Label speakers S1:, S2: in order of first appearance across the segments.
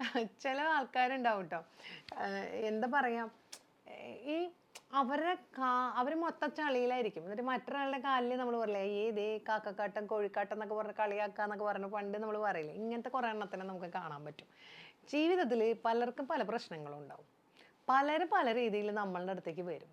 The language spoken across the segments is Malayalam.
S1: ചില ആൾക്കാരുണ്ടാവും കേട്ടോ എന്താ പറയാ ഈ അവരുടെ കാ അവർ മൊത്തം ചളിയിലായിരിക്കും എന്നിട്ട് മറ്റൊരാളുടെ കാലിൽ നമ്മൾ പറയില്ലേ ദേ കാക്കക്കാട്ടം കോഴിക്കാട്ടം എന്നൊക്കെ പറഞ്ഞ് കളിയാക്കുക എന്നൊക്കെ പറഞ്ഞ് പണ്ട് നമ്മൾ പറയില്ലേ ഇങ്ങനത്തെ കുറേ എണ്ണത്തിനെ നമുക്ക് കാണാൻ പറ്റും. ജീവിതത്തിൽ പലർക്കും പല പ്രശ്നങ്ങളും ഉണ്ടാവും പലരും പല രീതിയിൽ നമ്മളുടെ അടുത്തേക്ക് വരും.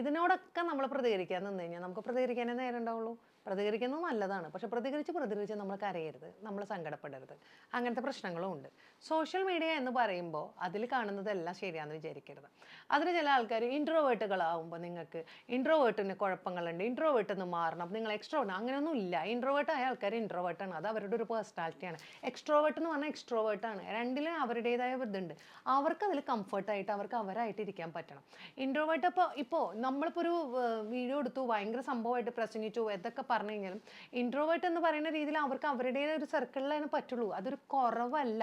S1: ഇതിനോടൊക്കെ നമ്മൾ പ്രതികരിക്കാൻ നിന്ന് കഴിഞ്ഞാൽ നമുക്ക് പ്രതികരിക്കാനേ നേരം ഉണ്ടാവുള്ളൂ. പ്രതികരിക്കുന്നത് നല്ലതാണ്. പക്ഷെ പ്രതികരിച്ച് പ്രതികരിച്ച് നമ്മൾ കരയരുത്. നമ്മൾ സങ്കടപ്പെടരുത്. അങ്ങനത്തെ പ്രശ്നങ്ങളും ഉണ്ട്. സോഷ്യൽ മീഡിയ എന്ന് പറയുമ്പോൾ അതിൽ കാണുന്നതെല്ലാം ശരിയാണെന്ന് വിചാരിക്കരുത്. അതിൽ ചില ആൾക്കാർ ഇൻട്രോവേർട്ടുകളാവുമ്പോൾ നിങ്ങൾക്ക് ഇൻട്രോവേർട്ടിന് കുഴപ്പങ്ങളുണ്ട് ഇൻട്രോവേർട്ട് നിന്ന് മാറണം നിങ്ങൾ എക്സ്ട്രോവേർട്ട് അങ്ങനെയൊന്നും ഇല്ല. ഇൻട്രോവേർട്ട് ആയ ആൾക്കാർ ഇൻട്രോവേർട്ടാണ് അത് അവരുടെ ഒരു പേഴ്സണാലിറ്റിയാണ് എക്സ്ട്രോവേർട്ട് എന്ന് പറഞ്ഞാൽ എക്സ്ട്രോവേർട്ടാണ് രണ്ടിലും അവരുടേതായ ഇതുണ്ട്. അവർക്ക് അതിൽ കംഫർട്ടായിട്ട് അവർക്ക് അവരായിട്ട് ഇരിക്കാൻ പറ്റണം. ഇൻട്രോവേർട്ട് ഇപ്പോൾ ഇപ്പോൾ നമ്മളിപ്പോൾ ഒരു വീഡിയോ എടുത്തു ഭയങ്കര സംഭവമായിട്ട് പ്രസംഗിച്ചു എന്തൊക്കെ പറഞ്ഞു കഴിഞ്ഞാലും ഇൻട്രോവേർട്ട് എന്ന് പറയുന്ന രീതിയിൽ അവർക്ക് അവരുടേതായ ഒരു സർക്കിളിലാണ് പറ്റുള്ളൂ. അതൊരു കുറവല്ല.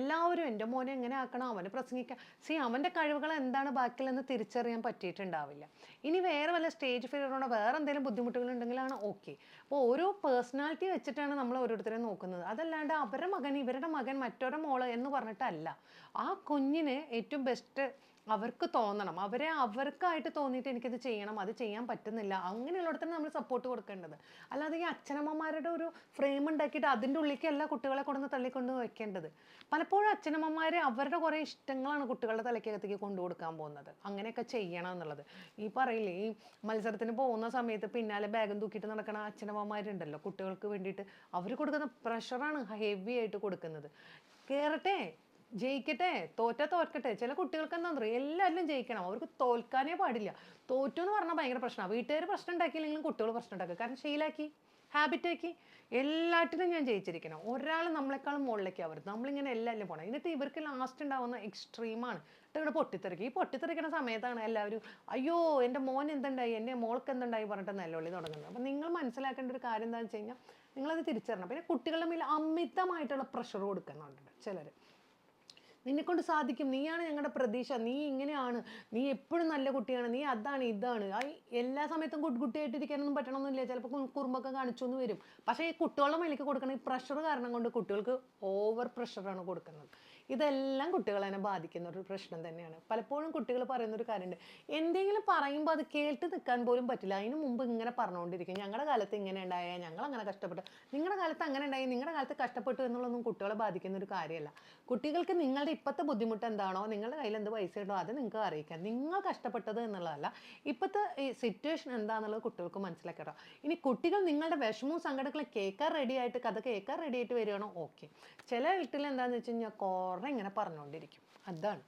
S1: എല്ലാവരും എന്റെ മോനെ എങ്ങനെ ആക്കണം? അവനെ പ്രസംഗിക്ക. സി അവന്റെ കഴിവുകൾ എന്താണ് ബാക്കിലെന്ന് തിരിച്ചറിയാൻ പറ്റിയിട്ടുണ്ടാവില്ല. ഇനി വേറെ വല്ല സ്റ്റേജ് ഫിയറോടെ വേറെ എന്തെങ്കിലും ബുദ്ധിമുട്ടുകൾ ഉണ്ടെങ്കിലാണ് ഓക്കെ അപ്പോൾ ഓരോ പേഴ്സണാലിറ്റി വെച്ചിട്ടാണ് നമ്മൾ ഓരോരുത്തരെ നോക്കുന്നത്. അതല്ലാണ്ട് അവരുടെ മകൻ ഇവരുടെ മകൻ മറ്റൊരു മോൾ എന്ന് പറഞ്ഞിട്ടല്ല. ആ കുഞ്ഞിന് ഏറ്റവും ബെസ്റ്റ് അവർക്ക് തോന്നണം. അവരെ അവർക്കായിട്ട് തോന്നിയിട്ട് എനിക്കത് ചെയ്യണം അത് ചെയ്യാൻ പറ്റുന്നില്ല. അങ്ങനെയുള്ളിടത്താണ് നമ്മൾ സപ്പോർട്ട് കൊടുക്കേണ്ടത്. അല്ലാതെ ഈ അച്ഛനമ്മമാരുടെ ഒരു ഫ്രെയിം ഉണ്ടാക്കിയിട്ട് അതിന്റെ ഉള്ളിലേക്ക് എല്ലാ കുട്ടികളെ കൊണ്ടുവന്ന് തള്ളിക്കൊണ്ട് വെക്കേണ്ടത്. പലപ്പോഴും അച്ഛനമ്മമാർ അവരുടെ കുറേ ഇഷ്ടങ്ങളാണ് കുട്ടികളുടെ തലയ്ക്കകത്തേക്ക് കൊണ്ടു കൊടുക്കാൻ പോകുന്നത്. അങ്ങനെയൊക്കെ ചെയ്യണം എന്നുള്ളത്. ഈ പറയില്ലേ ഈ മത്സരത്തിന് പോകുന്ന സമയത്ത് പിന്നാലെ ബാഗും തൂക്കിയിട്ട് നടക്കണ അച്ഛനമ്മമാരുണ്ടല്ലോ. കുട്ടികൾക്ക് വേണ്ടിയിട്ട് അവർ കൊടുക്കുന്ന പ്രഷറാണ് ഹെവി ആയിട്ട് കൊടുക്കുന്നത്. കയറട്ടെ ജയിക്കട്ടെ തോറ്റ തോൽക്കട്ടെ. ചില കുട്ടികൾക്ക് എന്താ പറയുക എല്ലാവരും ജയിക്കണം. അവർക്ക് തോൽക്കാനേ പാടില്ല. തോറ്റു എന്ന് പറഞ്ഞാൽ ഭയങ്കര പ്രശ്നമാണ് വീട്ടുകാർ പ്രശ്നം ഉണ്ടാക്കിയില്ലെങ്കിലും കുട്ടികൾ പ്രശ്നം ഉണ്ടാക്കുക കാരണം ശീലാക്കി ഹാബിറ്റാക്കി എല്ലാറ്റിനും ഞാൻ ജയിച്ചിരിക്കണം. ഒരാൾ നമ്മളെക്കാളും മുകളിലേക്ക് അവർ നമ്മളിങ്ങനെ എല്ലാവരും പോകണം എന്നിട്ട് ഇവർക്ക് ലാസ്റ്റ് ഉണ്ടാവുന്ന എക്സ്ട്രീമാണ് എന്നിട്ട് ഇവിടെ പൊട്ടിത്തെറിക്കും. ഈ പൊട്ടിത്തെറിക്കുന്ന സമയത്താണ് എല്ലാവരും അയ്യോ എന്റെ മോൻ എന്തുണ്ടായി? എന്റെ മോൾക്ക് എന്തുണ്ടായി? പറഞ്ഞിട്ട് നിലവിളി തുടങ്ങുന്നത്. അപ്പം നിങ്ങൾ മനസ്സിലാക്കേണ്ട ഒരു കാര്യം എന്താണെന്ന് വെച്ച് കഴിഞ്ഞാൽ നിങ്ങളത് തിരിച്ചറിയണം. പിന്നെ കുട്ടികളുടെ മേൽ അമിതമായിട്ടുള്ള പ്രഷർ കൊടുക്കുന്നുണ്ട് ചിലർ നിന്നെക്കൊണ്ട് സാധിക്കും. നീയാണ് ഞങ്ങളുടെ പ്രതീക്ഷ. നീ ഇങ്ങനെയാണ്. നീ എപ്പോഴും നല്ല കുട്ടിയാണ്. നീ അതാണ് ഇതാണ്. ആ എല്ലാ സമയത്തും കുട്ടിയായിട്ടിരിക്കാനൊന്നും പറ്റണമെന്നില്ല ചിലപ്പോൾ കുറുമ്പൊക്കെ കാണിച്ചു എന്ന് വരും. പക്ഷേ ഈ കുട്ടികളുടെ മേലേക്ക് കൊടുക്കണ ഈ പ്രഷർ കാരണം കൊണ്ട് കുട്ടികൾക്ക് ഓവർ പ്രഷറാണ് കൊടുക്കുന്നത്. ഇതെല്ലാം കുട്ടികളെന്നെ ബാധിക്കുന്ന ഒരു പ്രശ്നം തന്നെയാണ്. പലപ്പോഴും കുട്ടികൾ പറയുന്ന ഒരു കാര്യമുണ്ട് എന്തെങ്കിലും പറയുമ്പോൾ അത് കേട്ട് നിൽക്കാൻ പോലും പറ്റില്ല. അതിന് മുമ്പ് ഇങ്ങനെ പറഞ്ഞുകൊണ്ടിരിക്കും ഞങ്ങളുടെ കാലത്ത് ഇങ്ങനെ ഉണ്ടായ ഞങ്ങൾ അങ്ങനെ കഷ്ടപ്പെട്ടു. നിങ്ങളുടെ കാലത്ത് അങ്ങനെ ഉണ്ടായി നിങ്ങളുടെ കാലത്ത് കഷ്ടപ്പെട്ടു എന്നുള്ളതൊന്നും കുട്ടികളെ ബാധിക്കുന്ന ഒരു കാര്യമല്ല കുട്ടികൾക്ക് നിങ്ങളുടെ ഇപ്പോഴത്തെ ബുദ്ധിമുട്ട് എന്താണോ നിങ്ങളുടെ കയ്യിൽ എന്ത് പൈസ ഉണ്ടോ അത് നിങ്ങൾക്ക് അറിയിക്കാം. നിങ്ങൾ കഷ്ടപ്പെട്ടത് എന്നുള്ളതല്ല ഇപ്പോഴത്തെ ഈ സിറ്റുവേഷൻ എന്താണെന്നുള്ളത് കുട്ടികൾക്ക് മനസ്സിലാക്കണം ഇനി കുട്ടികൾ നിങ്ങളുടെ വിഷമവും സങ്കടങ്ങളും കേൾക്കാൻ റെഡി ആയിട്ട് കഥ കേൾക്കാൻ റെഡി ആയിട്ട് വരികയാണോ? ഓക്കെ ചില വീട്ടിൽ എന്താണെന്ന് വെച്ച് കഴിഞ്ഞാൽ കുറേ ഇങ്ങനെ പറഞ്ഞുകൊണ്ടിരിക്കും. അതാണ്.